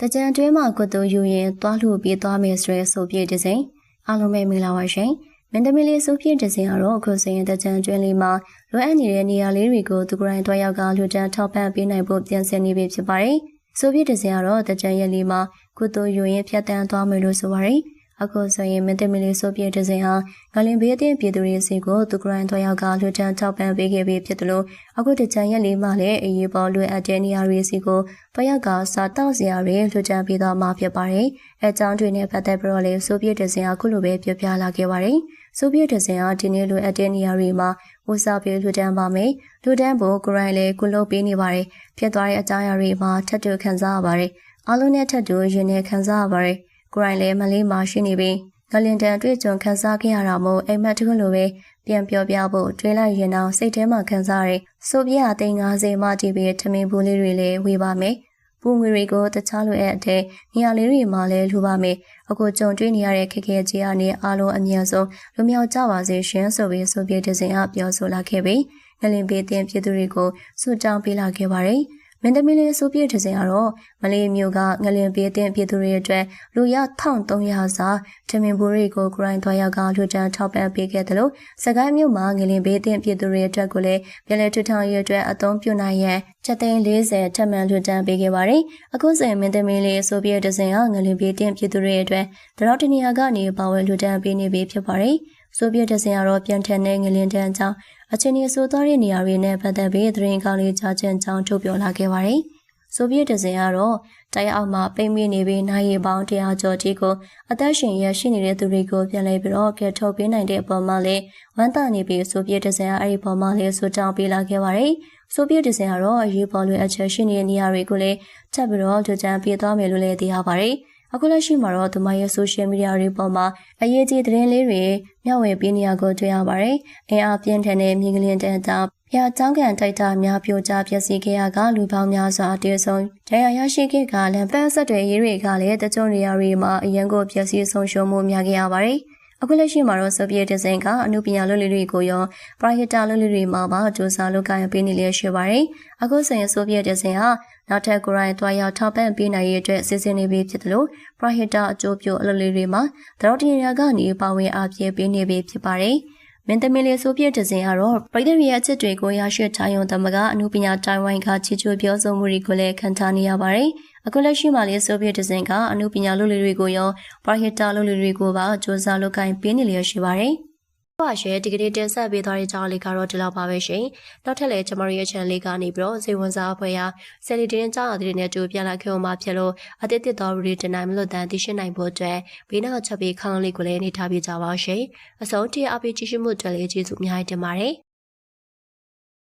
တကြံတွင်းမှာကိုတူယူရင်သွားလှပြေးသွားမယ်ဆိုရဲဆိုပြဒီဇိန်အားလုံးပဲမင်္ဂလာပါရှင်မင်းသမီးလေးဆိုပြဒီဇိန်ကတော့အခုဆိုရင်တကြံတွင်းလေးမှာလိုအပ်နေတဲ့နေရာလေးတွေကိုသူကိုယ်တိုင်တွားရောက်ကလူတန်းထောက်ပံ့ပေးနိုင်ဖို့ပြင်ဆင်နေပြီဖြစ်ပါတယ်ဆိုပြဒီဇိန်ကတော့တကြံရက်လေးမှာကိုတူယူရင်ဖြတ်တန်းသွားမယ်လို့ဆိုပါတယ် အခုဆိုရင်မင်းသမီးလေးဆိုပြတဲ့စဉ်ဟာငလင်ဘေးအသင်းပြည်သူတွေစီကိုသူကရိုင်းတော်ရောက်ကလူတန်းထောက်ပံ့ပေးခဲ့ပြီးဖြစ်တယ်လို့အခုတကြံရက်လေးမှလည်းအရေးပေါ်လွယ်အပ်တဲ့နေရာတွေစီကိုတော်ရောက်ကစားတောက်စရာတွေလူတန်းပေးသွားမှာဖြစ်ပါတယ်။အဲကြောင်းတွေနဲ့ပတ်သက်ပြီးတော့လေဆိုပြတဲ့စဉ်ဟာခုလိုပဲပြပြလာခဲ့ပါတယ်။ဆိုပြတဲ့စဉ်ဟာဒီနေ့လွယ်အပ်တဲ့နေရာတွေမှာဦးစားပေးလူတန်းပါမယ်။လူတန်းဖို့ကိုရိုင်းလည်းကုလုပ်ပေးနေပါတယ်။ဖြစ်သွားတဲ့အကြောင်းအရာတွေမှာထပ်တူခံစားရပါတယ်။အားလုံးနဲ့ထပ်တူရင်နဲ့ခံစားရပါတယ်။ ကိုရိုင်းလည်းမလေးမှာရှိနေပြီးငလင်တန်တွေ့ကြုံခန်းစားခဲ့ရတာမို့အိမ်မက်တခုလိုပဲပြန်ပြောပြဖို့တွေးလိုက်ရင်တော့စိတ်ထဲမှာခံစားရတဲ့ဆိုပြအသိန်း90မှတီးပြီးထမင်းဘူးလေးတွေလည်းဝေပါမယ်ပူငွေတွေကိုတခြားလိုအပ်တဲ့နေရာလေးတွေမှာလည်းလှူပါမယ်အခုကြုံတွေ့နေရတဲ့ခက်ခဲကြီးအနေအားလုံးအမြန်ဆုံးလူမြောက်ကြပါစေရှင်ဆိုပြီးဆိုပြတဲ့စဉ်ကပြောဆိုလာခဲ့ပြီးငလင်ပေးတဲ့ပြည်သူတွေကိုဆုတောင်းပေးလာခဲ့ပါတယ်။ မင်းသမီးလေးဆိုပြတဲ့စဉ်ကတော့မလေးမျိုးကငလင်ပေးတဲ့ပြည်သူတွေအတွက်လူရ1300စာထမင်ဘူရီကိုဂရိုင်းသွားရောက်ကလူတန်းထောက်ပံ့ပေးခဲ့တယ်လို့စကိုင်းမြို့မှာငလင်ပေးတဲ့ပြည်သူတွေအတွက်ကိုလည်းပြည်လဲထူထောင်ရေးအတွက်အသုံးပြုနိုင်ရန်ချက်သိန်း40ထပ်မံလူတန်းပေးခဲ့ပါတယ်။အခုဆိုရင်မင်းသမီးလေးဆိုပြတဲ့စဉ်ကငလင်ပေးတဲ့ပြည်သူတွေအတွက်တရောတနေရာကနေပါဝင်လူတန်းပေးနေပြီဖြစ်ပါတယ်။ ဆိုပြတဲ့စဉ်ကတော့ပြန်ထန်တဲ့ငလင်တန်းကြောင့်အချင်းကြီးဆိုသွားတဲ့နေရာတွေနဲ့ပတ်သက်ပြီးသတင်းကောင်းလေးကြားချင်းကြောင်းထုတ်ပြောလာခဲ့ပါတယ်။ဆိုဗီယက်ဒဇင်ကတော့တိုက်အောက်မှာပိတ်မိနေပြီးနိုင်ရီပေါင်းတရားကျော်ကြီးကိုအသက်ရှင်ရရှိနေတဲ့သူတွေကိုပြန်လဲပြီးတော့ကယ်ထုတ်ပေးနိုင်တဲ့အပေါ်မှာလည်းဝမ်းသာနေပြီးဆိုဗီယက်ဒဇင်ကအဲ့ဒီပေါ်မှာလည်းဆူတောင်းပေးလာခဲ့ပါတယ်။ဆိုဗီယက်ဒဇင်ကတော့အရေးပေါ်လွယ်အချက်ရှိနေတဲ့နေရာတွေကိုလည်းချက်ပြီးတော့ကြိုးကြမ်းပေးသွားမယ်လို့လည်းသိရပါတယ်။ အခုလက်ရှိမှာတော့သူမရဲ့ social media တွေပေါ်မှာအရေးကြီးသတင်းလေးတွေမျှဝေပေးနေရကိုတွေ့ရပါတယ်။အင်အားပြင်းထန်တဲ့မြင်းကလင်းတန်းကြောင့်ဖျားချောင်းကန်တိုက်တာများပြိုကျပျက်စီးခဲ့ရကလူပေါင်းများစွာတည်ဆုံဒဏ်ရာရရှိခဲ့ကလမ်းပန်းဆက်တွေရေးတွေကလည်းတချို့နေရာတွေမှာအရန်ကိုပျက်စီးဆုံးရှုံးမှုများခဲ့ရပါတယ်။ အခုလက်ရှိမှာတော့ဆိုဗီယက်ဒီဇိုင်းကအမှုပညာလုပ်လေးတွေကိုရောပရိုဟက်တာလုပ်လေးတွေမှာပါစူးစမ်းလုပ်ကိုင်ပေးနေလျက်ရှိပါတယ်။အခုဆိုရင်ဆိုဗီယက်ဒီဇိုင်းဟာနောက်ထပ်ကိုရိုင်းတွားရောက်ထောက်ပံ့ပေးနိုင်ရေးအတွက်စီစဉ်နေပြီဖြစ်တယ်လို့ပရိုဟက်တာအကျိုးပြုအလုပ်လေးတွေမှာတရောတင်ရာကနေပါဝင်အားဖြည့်ပေးနေပြီဖြစ်ပါတယ်။မင်းသမီးလေးဆိုပြတဲ့ဇင်ကတော့ပြည်သူရဲ့အချက်တွေကိုရရှိထားရုံတမကအမှုပညာတိုင်ဝိုင်းကချီချိုပြောဆိုမှုတွေကိုလည်းခံထားနေရပါတယ်။ အခုလက်ရှိမှာလေးဆိုဗီယက်ဒဇင်ကအမှုပညာလုပ်လေးတွေကိုရောပရဟီတာလုပ်လေးတွေကိုပါစ조사လုပ်ကိုင်ပေးနေလျက်ရှိပါတယ်။ပါရှယ်ဒီကနေ့တင်ဆက်ပေးသွားတဲ့ကြောင်းလေးကတော့ဒီလောက်ပါပဲရှင်။နောက်ထပ်လည်းကျမတို့ရဲ့ channel လေးကနေပြီးတော့စေဝန်စားအဖွဲ့ရာဆယ်လီတင်းကြောင်းအသစ်နဲ့ကြိုပြန်လာခဲ့အောင်မှာဖြစ်လို့အသစ်တစ်တော်ရီတင်နိုင်မလို့တန်သိရှိနိုင်ဖို့အတွက်ဘေးနောက်ချက်ပေးခေါင်းလေးကိုလည်းနေထားပြကြပါရှင်။အစုံတိအပိကြည့်ရှုမှုအတွက်လည်းကျေးဇူးအများကြီးတင်ပါတယ်။